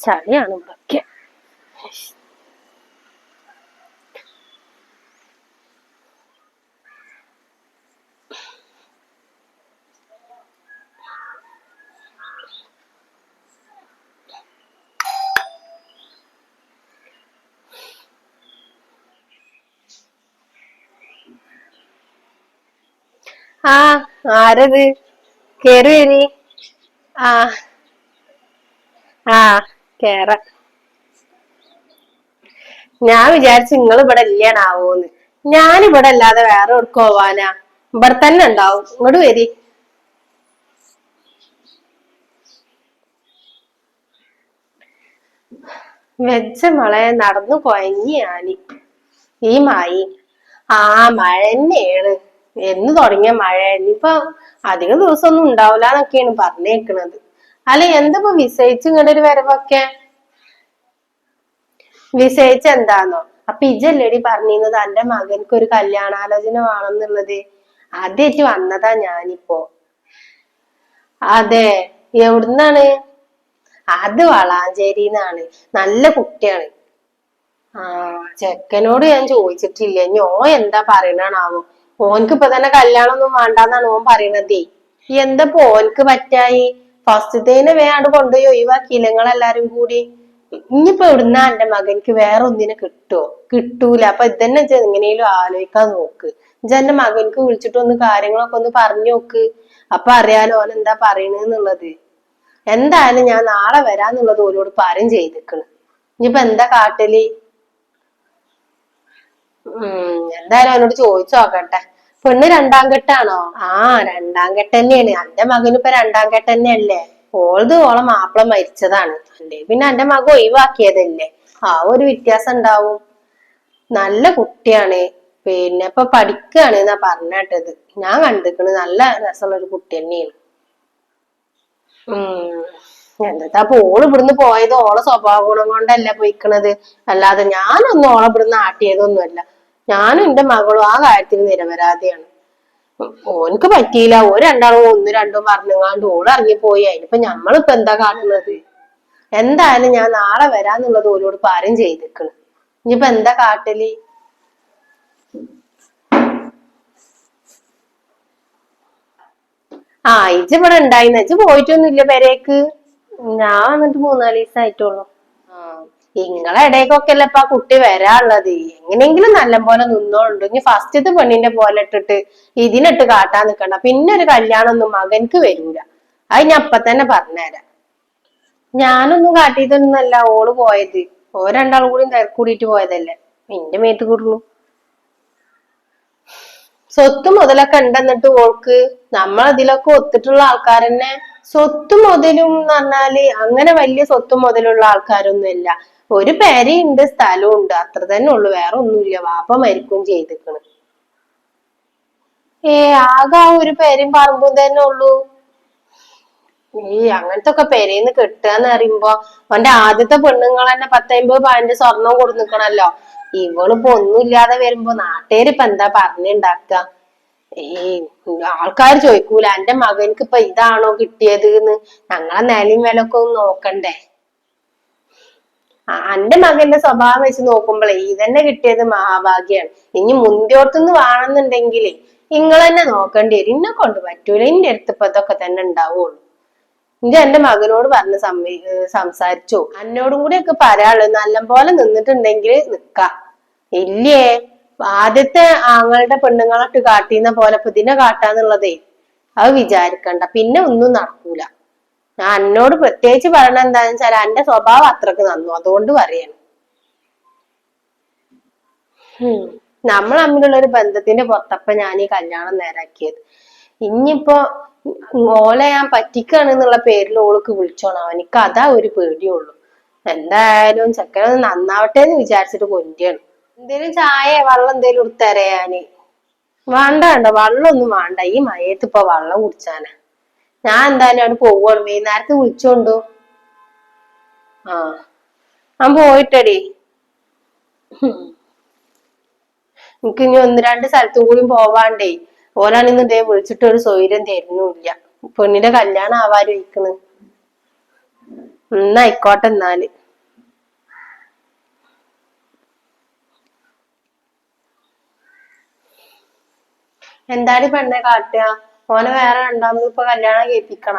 ചളിയാണ് ഇവിടൊക്കെ ആ ആരത്? കേറി വരി ആ. ആ. കേറ. ഞാൻ വിചാരിച്ചു നിങ്ങൾ ഇവിടെ ഇല്ലാണാവോന്ന് ഞാൻ ഇവിടെ അല്ലാതെ വേറെ എവിടേക്ക് പോവാനാ? ഇവിടെ തന്നെ ഉണ്ടാവും. ഇങ്ങോട്ട് വരി. വെച്ച മളെ നടന്നു കൊയങ്ങി ആനി. ഈ മായി. ആ മഴ തന്നെയാണ്. എന്ന് തുടങ്ങിയ മഴ. ഇനിയിപ്പൊ അധിക ദിവസമൊന്നും ഉണ്ടാവില്ല എന്നൊക്കെയാണ് പറഞ്ഞേക്കണത്. അല്ല എന്താ വിസയിച്ച് ഇങ്ങടെ ഒരു വരവൊക്കെ? വിസയിച്ച് എന്താന്നോ? അപ്പൊ ഇജല്ലേടി പറഞ്ഞിരുന്നത് എന്റെ മകൻക്ക് ഒരു കല്യാണാലോചന വേണമെന്നുള്ളത് ആദ്യമായിട്ട് വന്നതാ ഞാനിപ്പോ. അതെ എവിടുന്നാണ്? അത് വളാഞ്ചേരിന്നാണ്. നല്ല കുട്ടിയാണ്. ആ ചെക്കനോട് ഞാൻ ചോദിച്ചിട്ടില്ല. ഇനി ഓ എന്താ പറയണാവോ ഓൻക്ക് ഇപ്പൊ തന്നെ കല്യാണം ഒന്നും വേണ്ടാന്നാണ് ഓൻ പറയണതേ. എന്താ ഓൻക്ക് പറ്റായി? ഫസ്റ്റത്തേന് വേണ്ട കൊണ്ടുപോയി ഒഴിവാക്കിയില്ല നിങ്ങളെല്ലാരും കൂടി ഇനിയിപ്പോ എവിടുന്നാ എന്റെ മകൻക്ക് വേറെ ഒന്നിനെ കിട്ടുമോ കിട്ടൂല. അപ്പൊ ഇതന്നെ എങ്ങനെയും ആലോചിക്കാൻ നോക്ക്. ഇജ്ജ് എന്റെ മകൻക്ക് വിളിച്ചിട്ട് ഒന്ന് കാര്യങ്ങളൊക്കെ ഒന്ന് പറഞ്ഞു നോക്ക്. അപ്പൊ അറിയാലോ ഓൻ എന്താ പറയണെന്നുള്ളത് എന്തായാലും ഞാൻ നാളെ വരാന്നുള്ളത് ഓരോട് പറയും ചെയ്തിക്കണ്. ഇനിയിപ്പോ എന്താ കാട്ടൽ? ഉം എന്തായാലും അവനോട് ചോദിച്ചു നോക്കട്ടെ. പെണ്ണ് രണ്ടാം കെട്ടാണോ? ആ രണ്ടാം കെട്ട് തന്നെയാണ്. എന്റെ മകന് ഇപ്പൊ രണ്ടാം കെട്ട് തന്നെയല്ലേ? ഓളത് ഓളെ മാപ്പിള മരിച്ചതാണ്. പിന്നെ എന്റെ മകൻ ഒഴിവാക്കിയതല്ലേ? ആ ഒരു വ്യത്യാസം ഉണ്ടാവും. നല്ല കുട്ടിയാണ്. പിന്നെ ഇപ്പൊ പഠിക്കുകയാണ് എന്നാ പറഞ്ഞിട്ടത് ഞാൻ കണ്ടിക്കണ് നല്ല രസമുള്ള ഒരു കുട്ടി തന്നെയാണ്. ഉം. എന്താ അപ്പൊ ഓൾ ഇവിടുന്ന് പോയത് ഓളെ സ്വഭാവ ഗുണം കൊണ്ടല്ല പോയിക്കണത്? അല്ലാതെ ഞാനൊന്നും ഓളെ ഇവിടുന്ന് ആട്ടിയതൊന്നുമല്ല. ഞാനും എന്റെ മകളും ആ കാര്യത്തിൽ നിരപരാധിയാണ്. ഓനക്ക് പറ്റിയില്ല. ഓ രണ്ടാളും ഒന്ന് രണ്ടും പറഞ്ഞങ്ങാണ്ട് ഓൾ ഇറങ്ങിപ്പോയി. അതിനിപ്പോ ഞമ്മളിപ്പോ എന്താ കാണുന്നത്? എന്തായാലും ഞാൻ നാളെ വരാന്നുള്ളത് ഓരോട് പാരം ചെയ്തിക്കണ്. ഇനിയിപ്പോ എന്താ കാട്ടൽ? ആ ഇജ്ജ് ഇവിടെ ഉണ്ടായിന്ന് ഇജ്ജ് പോയിട്ടൊന്നുമില്ല പെരേക്ക്. ഞാൻ വന്നിട്ട് മൂന്നാൽ ദിവസം ആയിട്ടുള്ളൂ. ആ. ഇങ്ങളെ ഇടയ്ക്കൊക്കെ അല്ലേ ഇപ്പൊ ആ കുട്ടി വരാനുള്ളത്? എങ്ങനെയെങ്കിലും നല്ല പോലെ നിന്നോണ്ട് ഇനി ഫസ്റ്റത്തെ പെണ്ണിന്റെ പോലെ ഇട്ടിട്ട് ഇതിനിട്ട് കാട്ടാൻ നിക്കണ്ട. പിന്നെ ഒരു കല്യാണം ഒന്നും മകൻക്ക് വരൂല. അത് ഞാൻ അപ്പൊ തന്നെ പറഞ്ഞുതരാം. ഞാനൊന്നും കാട്ടിയതൊന്നല്ല ഓൾ പോയത്. ഓ രണ്ടാളും കൂടി തിരക്കൂടിയിട്ട് പോയതല്ലേ? എന്റെ മേത്ത് കൂടുന്നു സ്വത്ത് മുതലൊക്കെ ഉണ്ടെന്നിട്ട് ഓൾക്ക് നമ്മൾ ഇതിലൊക്കെ ഒത്തിട്ടുള്ള ആൾക്കാർ തന്നെ സ്വത്ത് മുതലും എന്ന് പറഞ്ഞാൽ അങ്ങനെ വലിയ സ്വത്ത് മുതലുള്ള ആൾക്കാരൊന്നുമില്ല. ഒരു പേരയുണ്ട് സ്ഥലവും ഉണ്ട് അത്ര തന്നെ ഉള്ളു. വേറെ ഒന്നുമില്ല. വാപ്പ മരിക്കും ചെയ്തിക്കണ് ഏ ആകെ ആ ഒരു പേരയും പറമ്പും തന്നെ ഉള്ളൂ. ഈ അങ്ങനത്തെ ഒക്കെ പെരേന്ന് കിട്ടുകന്ന് പറയുമ്പോ അവന്റെ ആദ്യത്തെ പെണ്ണുങ്ങൾ തന്നെ പത്തമ്പത് പതിനഞ്ച് സ്വർണം കൊടുന്നിക്കണല്ലോ ഇവളിപ്പോ ഒന്നുമില്ലാതെ വരുമ്പോ നാട്ടുകാർ ഇപ്പൊ എന്താ പറഞ്ഞുണ്ടാക്ക ഈ ആൾക്കാർ ചോദിക്കൂല. എന്റെ മകനക്ക് ഇപ്പൊ ഇതാണോ കിട്ടിയത് എന്ന്. ഞങ്ങളെ നിലയും വിലൊക്കെ ഒന്ന് നോക്കണ്ടേ? എന്റെ മകന്റെ സ്വഭാവം വെച്ച് നോക്കുമ്പോഴേ ഇതന്നെ കിട്ടിയത് മഹാഭാഗ്യാണ്. ഇനി മുന്തിയോടത്തുനിന്ന് വാണെന്നുണ്ടെങ്കിലേ നിങ്ങൾ തന്നെ നോക്കേണ്ടി വരും. ഇന്നെ കൊണ്ട് പറ്റൂല. ഇന്റെ അടുത്ത് ഇപ്പൊ ഇതൊക്കെ തന്നെ ഉണ്ടാവുള്ളൂ. ഇന്റെ എന്റെ മകനോട് പറഞ്ഞ് സംസാരിച്ചു. എന്നോടും കൂടി ഒക്കെ പറയാനുള്ളത് നല്ലപോലെ നിന്നിട്ടുണ്ടെങ്കിൽ നിക്ക. ഇല്ലേ? ആദ്യത്തെ ആങ്ങളുടെ പെണ്ണുങ്ങളൊട്ട് കാട്ടിന്ന പോലെ ഇപ്പൊ ഇതിനെ കാട്ടാന്നുള്ളതേ. അത് വിചാരിക്കണ്ട. പിന്നെ ഒന്നും നടക്കൂല. ഞാൻ എന്നോട് പ്രത്യേകിച്ച് പറയണ എന്താന്ന് വെച്ചാൽ എന്റെ സ്വഭാവം അത്രയ്ക്ക് നന്നു. അതുകൊണ്ട് പറയാണ്. നമ്മൾ തമ്മിലുള്ള ഒരു ബന്ധത്തിന്റെ പുറത്തപ്പ ഞാൻ ഈ കല്യാണം നേരാക്കിയത്. ഇനിയിപ്പോ ഓലെ ഞാൻ പറ്റിക്കാണ് എന്നുള്ള പേരിൽ ഓൾക്ക് വിളിച്ചോണം. എനിക്ക് അതാ ഒരു പേടിയുള്ളൂ. എന്തായാലും ചെക്കനൊന്ന് നന്നാവട്ടെ എന്ന് വിചാരിച്ചിട്ട് കൊണ്ടിയാണ് എന്തേലും ചായ വെള്ളം എന്തേലും എടുത്തരയാന് വേണ്ട വേണ്ട. വെള്ളമൊന്നും വേണ്ട. ഈ മയത്ത് ഇപ്പൊ വെള്ളം കുടിച്ചാനാ. ഞാൻ എന്തായാലും അവിടെ പോവാണ്. വൈകുന്നേരത്ത് വിളിച്ചോണ്ടോ ആ. ഞാൻ പോയിട്ടടി. എനിക്ക് ഇനി ഒന്ന് രണ്ട് സ്ഥലത്തും കൂടി പോവാണ്ടേ. ഓലാണിന്ന് ഇതേ വിളിച്ചിട്ട് ഒരു സൗകര്യം തരുന്നില്ല. പെണ്ണിന്റെ കല്യാണം ആവാരിക്കണ് എന്നാ ആയിക്കോട്ടെ എന്നാൽ. എന്താടി പെണ്ണെ കാട്ടുക? ഓനെ വേറെ രണ്ടാമത് ഇപ്പൊ കല്യാണം കഴിപ്പിക്കണ.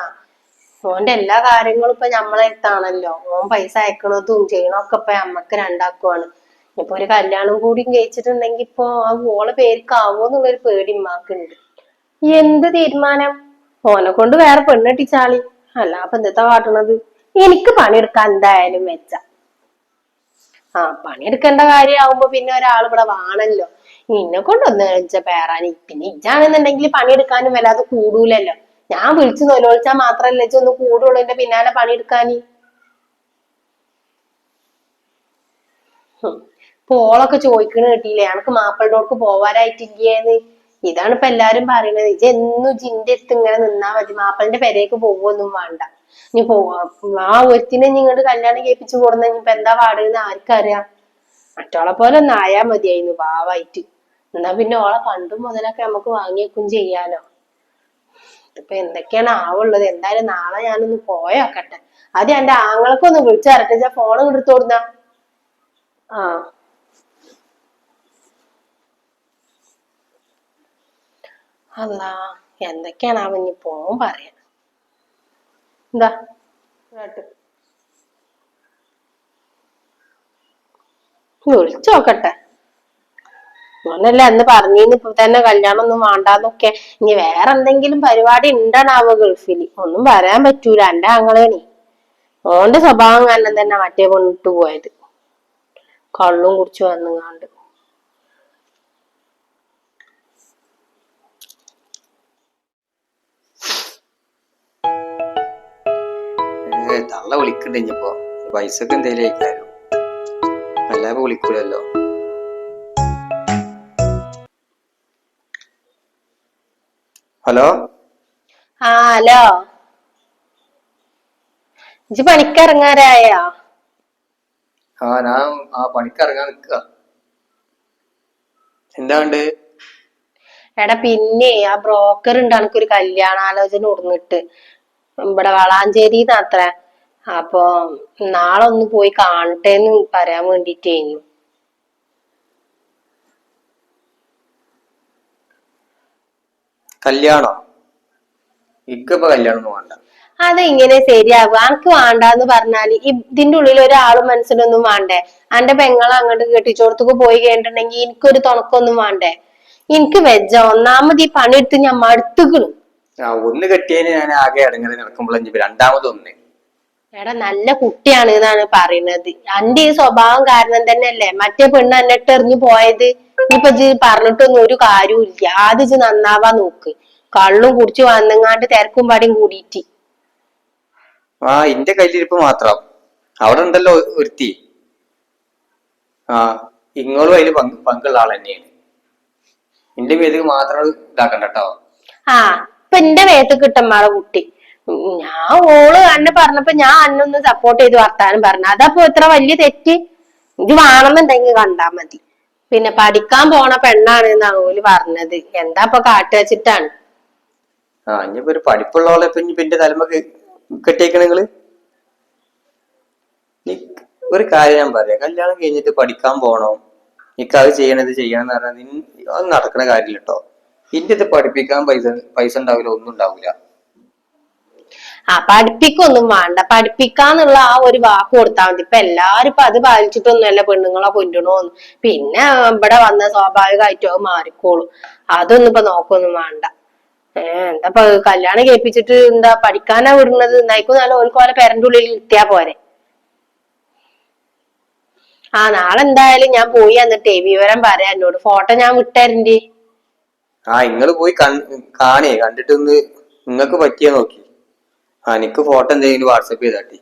ഓന്റെ എല്ലാ കാര്യങ്ങളും ഇപ്പൊ നമ്മളെ അടുത്താണല്ലോ. ഓൻ പൈസ അയക്കണതും ചെയ്യണതൊക്കെ ഇപ്പൊ നമ്മക്ക് രണ്ടാക്കുവാണ്. ഇപ്പൊ ഒരു കല്യാണം കൂടി കഴിച്ചിട്ടുണ്ടെങ്കി ഇപ്പൊ ആ ഓളെ എന്നുള്ളൊരു പേടി ഉമ്മാക്കുണ്ട് എന്ത് തീരുമാനം? ഓനെ കൊണ്ട് വേറെ പെണ്ണെട്ടിച്ചാളി അല്ല അപ്പൊ എന്താ കാട്ടണത്? എനിക്ക് പണിയെടുക്കാൻ എന്തായാലും വെച്ച. ആ പണിയെടുക്കേണ്ട കാര്യമാവുമ്പോ പിന്നെ ഒരാൾ ഇവിടെ വാണല്ലോ. നിന്നെ കൊണ്ടൊന്ന് വെച്ച പേറാനി പിന്നെ ഇജാണെന്നുണ്ടെങ്കിൽ പണിയെടുക്കാനും വല്ലാതെ കൂടൂലല്ലോ. ഞാൻ വിളിച്ചു നൊലോളിച്ചാ മാത്രല്ല ഒന്ന് കൂടുള്ളൂ എന്റെ പിന്നാലെ പണിയെടുക്കാന് പോളൊക്കെ ഇപ്പൊ ചോദിക്കണ കിട്ടിയില്ലേ എനക്ക് മാപ്പിളോട്ട് പോവാനായിട്ടില്ലേന്ന്? ഇതാണ് ഇപ്പൊ എല്ലാരും പറയണത്. ഇജ്ജ് എന്നും ജിന്റെ അടുത്ത് ഇങ്ങനെ നിന്നാ മതി. മാപ്പിളിന്റെ പെരേക്ക് പോവൊന്നും വേണ്ട. ഇനി പോ ആ ഒരുത്തിനെ നിങ്ങോട്ട് കല്യാണം കേൾപ്പിച്ചു കൊടുന്ന ഇനിയിപ്പൊ എന്താ പാടുന്ന് ആർക്കറിയാം. മറ്റോളെ പോലെ ഒന്ന് ആയാ മതിയായിരുന്നു. പാവായിട്ട് എന്നാ പിന്നെ ഓളെ പണ്ടും മുതലൊക്കെ നമുക്ക് വാങ്ങിയേക്കും ചെയ്യാലോ. ഇപ്പൊ എന്തൊക്കെയാണ് ആവുള്ളത്? എന്തായാലും നാളെ ഞാനൊന്ന് പോയോക്കട്ടെ അത് എന്റെ ആങ്ങളൊക്കെ വിളിച്ചു തരട്ടെ ഫോൺ എടുത്തു കൊടുന്ന. ആ. അല്ല എന്തൊക്കെയാണ് അവൻ ഇനി പോവും പറയാ എന്താ? കേട്ട്. ഓനല്ലേ അന്ന് പറഞ്ഞിന്ന് ഇപ്പൊ തന്നെ കല്യാണം ഒന്നും വേണ്ടാന്നൊക്കെ. ഇനി വേറെ എന്തെങ്കിലും പരിപാടി ഉണ്ടാണാവോ ഗൾഫിൽ ഒന്നും പറയാൻ പറ്റൂല എന്റെ ആങ്ങളേണി ഓന്റെ സ്വഭാവം കാരണം തന്നെ മറ്റേ കൊണ്ടിട്ട് പോയത്. കള്ളും കുടിച്ചു വന്നുങ്ങാണ്ട്. തള്ള വിളിക്കണ്ട ഇനിയിപ്പോ പൈസക്ക് എന്തേലും അയക്കാരും അല്ലാതെ വിളിക്കൂലല്ലോ. ഹലോ? ആ ഹലോ. ഇജ്ജ് പണിക്കിറങ്ങാരായോ ആ ഞാൻ ആ പണിക്ക് ഇറങ്ങാൻ നിക്ക എന്താണ്ട് എടാ പിന്നെ ആ ബ്രോക്കർ ഉണ്ട്. എനിക്കൊരു കല്യാണാലോചന ഉടന്നിട്ട് ഇവിടെ വളാഞ്ചേരി അത്ര അപ്പൊ നാളെ ഒന്ന് പോയി കാണട്ടെ എന്ന് പറയാൻ വേണ്ടിട്ടേനു. കല്യാണോ? ഇക്കിപ്പോ കല്യാണം വേണ്ട. അതെങ്ങനെ ശരിയാവുക അനക്ക് വേണ്ടെന്ന് പറഞ്ഞാൽ ഇതിന്റെ ഉള്ളിൽ ഒരാൾ മനസ്സിലൊന്നും വേണ്ടേ? അന്റെ പെങ്ങളെ അങ്ങോട്ട് കെട്ടിച്ചോടത്തേക്ക് പോയി കഴിഞ്ഞിട്ടുണ്ടെങ്കിൽ എനിക്കൊരു തുണക്കൊന്നും വേണ്ടേ? എനിക്ക് വെജ ഒന്നാമത് ഈ പണിയെടുത്ത് ഞാൻ മടുത്തുക്കണു ഒന്ന് കെട്ടിയതിന് ഞാൻ ആകെ ഇടങ്ങളിൽ നടക്കുമ്പോൾ ഇനിയിപ്പോ രണ്ടാമത് ഒന്ന്. എടാ നല്ല കുട്ടിയാണ് എന്നാണ് പറയുന്നത്. അന്റെ ഈ സ്വഭാവം കാരണം തന്നെയല്ലേ? മറ്റേ പെണ്ണ് എന്നിട്ട് എറിഞ്ഞു പോയത്. ഇനിയിപ്പൊ ഇജ്ജ് പറഞ്ഞിട്ടൊന്നും ഒരു കാര്യവും ഇല്ല ആദ്യം ഇജ്ജ് നന്നാവാൻ നോക്ക്. കള്ളും കുടിച്ചു വന്നങ്ങാണ്ട് തിരക്കും പാടിയും കൂടിയിട്ട്. ആ ഇന്റെ കയ്യിലിരിപ്പ് മാത്രം. അവിടെ ഉണ്ടല്ലോ ഒരുത്തി. ആ ഇങ്ങളും അതിന് പങ്ക് പങ്കുള്ള ആൾ തന്നെയാണ്. എന്റെ പേര് മാത്രം ഇതാക്കണ്ട കേട്ടോ. ആ ഇപ്പൊ എന്റെ മേത്ത് കിട്ടമ്മാളെ കുട്ടി. ഞാൻ ഓൾ അന്നെ പറഞ്ഞപ്പോ ഞാൻ അന്നൊന്ന് സപ്പോർട്ട് ചെയ്ത് വർത്താനം പറഞ്ഞു. അതപ്പോ ഇത്ര വലിയ തെറ്റ്? ഇത് വേണമെന്നുണ്ടെങ്കിൽ കണ്ടാ മതി. പിന്നെ പഠിക്കാൻ പോണ പെണ്ണാണ് എന്നാണ് ഓൽ പറഞ്ഞത്. എന്താ ഇപ്പൊ കാട്ടു വെച്ചിട്ടാണ്? ആ ഇനിയിപ്പോ ഒരു പഠിപ്പുള്ള ആളെ ഇപ്പൊ ഇനിയിപ്പോ എന്റെ തലമക്ക് കെട്ടിയേക്കണ നിങ്ങൾ? നീ ഒരു കാര്യം ഞാൻ പറയാം. കല്യാണം കഴിഞ്ഞിട്ട് പഠിക്കാൻ പോണോ? നിക്ക് അത് ചെയ്യണത് ചെയ്യണം എന്ന് പറഞ്ഞാൽ അത് നടക്കണ കാര്യമില്ല കേട്ടോ ഇന്റെ ഇത് പഠിപ്പിക്കാൻ പൈസ പൈസ ഉണ്ടാവില്ല ഒന്നും ഉണ്ടാവില്ല. ആ പഠിപ്പിക്കൊന്നും വേണ്ട. പഠിപ്പിക്കാന്നുള്ള ആ ഒരു വാക്ക് കൊടുത്താൽ മതി. ഇപ്പൊ എല്ലാരും ഇപ്പൊ അത് പാലിച്ചിട്ടൊന്നുമല്ല പെണ്ണുങ്ങളെ കൊല്ലണോന്ന്. പിന്നെ ഇവിടെ വന്ന സ്വാഭാവികമായിട്ടും അത് മാറിക്കോളും. അതൊന്നും ഇപ്പൊ നോക്കൊന്നും വേണ്ട. ഏഹ് എന്താ കല്യാണം കേൾപ്പിച്ചിട്ട് എന്താ പഠിക്കാനാ വിടുന്നത്? നയിക്കും നല്ല ഓൽക്ക് ഓലെ പേരന്റെ ഉള്ളിൽ ഇരുത്തിയാ പോരെ. ആ നാളെ എന്തായാലും ഞാൻ പോയി എന്നിട്ടേ വിവരം പറയാം എന്നോട്. ഫോട്ടോ ഞാൻ വിട്ടരണ്ടി. ആ നിങ്ങൾ പോയി കാണേ. കണ്ടിട്ട് നിങ്ങക്ക് നിങ്ങൾക്ക് പറ്റിയ നോക്കി. എനിക്ക് ഫോട്ടോ എന്തെങ്കിലും വാട്സപ്പ് ചെയ്താട്ടി.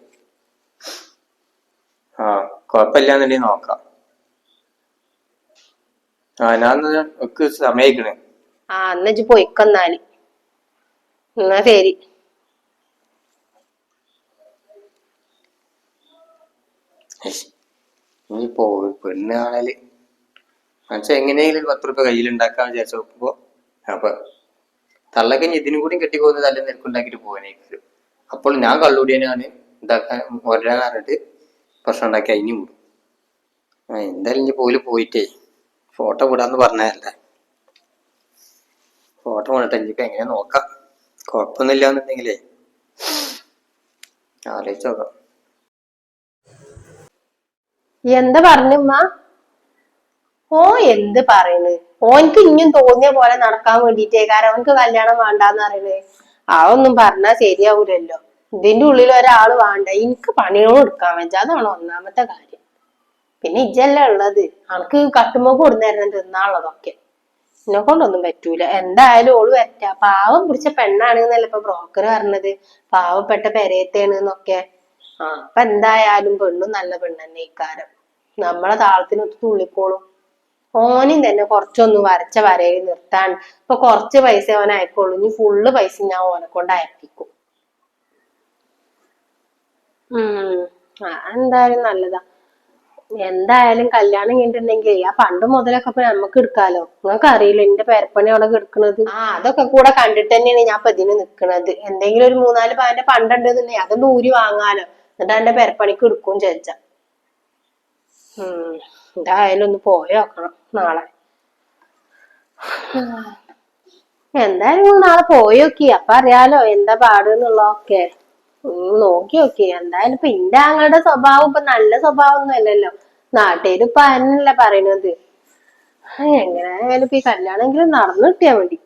ആ കുഴപ്പമില്ലാന്നുണ്ടെങ്കിൽ നോക്കാം. ആ ഞാൻ ഒക്കെ സമയക്കണേ ആ എന്നാ പോയിക്കൊന്നാൽ. എന്നാ ശരി. ഇനിയിപ്പോ പെണ്ണ് കാണൽ. എങ്ങനെയെങ്കിലും പത്ത് റുപ്യ കയ്യിലുണ്ടാക്കാൻ വിചാരിച്ചു വിചാരിച്ചപ്പോ അപ്പൊ തള്ളക്ക് ഇതിനും കൂടി കെട്ടിപ്പോകുന്നത് തല്ല നിനക്കുണ്ടാക്കിട്ട് പോകാനായിരിക്കും അപ്പോൾ ഞാൻ കള്ളുടിയനാണ് ഇതാക്കാൻ ഒരാന്ന് പറഞ്ഞിട്ട് പ്രശ്നം ഉണ്ടാക്കി അതിന് വിടും. എന്തായാലും ഇനി പോലും പോയിട്ടേ ഫോട്ടോ വിടാന്ന് പറഞ്ഞതല്ലേ? ഫോട്ടോ വിടട്ടെ എനിക്ക് എങ്ങനെ നോക്കാം. കുഴപ്പമൊന്നുമില്ല എന്നുണ്ടെങ്കിലേ ആലോചിച്ച് നോക്കാം. എന്താ പറഞ്ഞുമ്മ ഓ എന്ത് പറയണ്? ഓൻക്ക് ഇനിയും തോന്നിയ പോലെ നടക്കാൻ വേണ്ടിട്ടേ കാരണം അവനക്ക് കല്യാണം വേണ്ടാന്ന് പറയണേ ഒന്നും പറഞ്ഞാ ശരിയാവൂലല്ലോ. ഇതിന്റെ ഉള്ളിൽ ഒരാൾ വേണ്ട എനിക്ക് പണികളും എടുക്കാൻ വെച്ചാൽ അതാണ് ഒന്നാമത്തെ കാര്യം. പിന്നെ ഇജ്ജല്ല ഉള്ളത്. അനക്ക് കട്ടുമ്പോ കൊടുന്നേരം തിന്നാനുള്ളതൊക്കെ. എന്നെ കൊണ്ടൊന്നും പറ്റൂല. എന്തായാലും ഓൾ പറ്റ പാവം പിടിച്ച പെണ്ണാണ് എന്നല്ല ഇപ്പൊ ബ്രോക്കർ പറഞ്ഞത്. പാവപ്പെട്ട പെരയത്തേണ് എന്നൊക്കെ ആ അപ്പൊ എന്തായാലും പെണ്ണും നല്ല പെണ്ണെന്നെ ഇക്കാരം നമ്മളെ താളത്തിനൊത്ത് തുള്ളിക്കോളും. ഓനും തന്നെ കുറച്ചൊന്ന് വരച്ച വരയിൽ നിർത്താൻ. ഇപ്പൊ കുറച്ച് പൈസ ഓൻ അയക്കുള്ളൂ. ഇനി ഫുള്ള് പൈസ ഞാൻ ഓനെ കൊണ്ട് അയപ്പിക്കും. ഉം. ആ എന്തായാലും നല്ലതാ. എന്തായാലും കല്യാണം കഴിഞ്ഞിട്ടുണ്ടെങ്കിൽ ആ പണ്ട് മുതലൊക്കെ ഇപ്പൊ നമുക്ക് എടുക്കാലോ? നിങ്ങൾക്ക് അറിയില്ല എന്റെ പേരപ്പണി അവിടെ എടുക്കണത് ആ അതൊക്കെ കൂടെ കണ്ടിട്ട് തന്നെയാണ് ഞാൻ ഇപ്പൊ ഇതിന് നിക്കണത്. എന്തെങ്കിലും ഒരു മൂന്നാൽ പവന്റെ പണ്ടുണ്ടെന്നുണ്ടെങ്കിൽ അതൊന്ന് ഊരി വാങ്ങാലോ. എന്നിട്ട് എന്റെ പേരപ്പണിക്ക് എടുക്കും ചേച്ചാ ഉം. എന്തായാലും ഒന്ന് പോയി നോക്കണം നാളെ എന്തായാലും നാളെ പോയി നോക്കി. അപ്പൊ അറിയാലോ എന്താ പാട് എന്നുള്ളതൊക്കെ നോക്കി നോക്കി. എന്തായാലും ഇപ്പൊ ഇന്റെ ആങ്ങളുടെ സ്വഭാവം ഇപ്പൊ നല്ല സ്വഭാവം ഒന്നും അല്ലല്ലോ. നാട്ടുകാർ ഇപ്പൊ അതിനല്ലേ പറയണത്. എങ്ങനെയായാലും ഇപ്പൊ ഈ കല്യാണമെങ്കിലും നടന്നു കിട്ടിയാ മതി.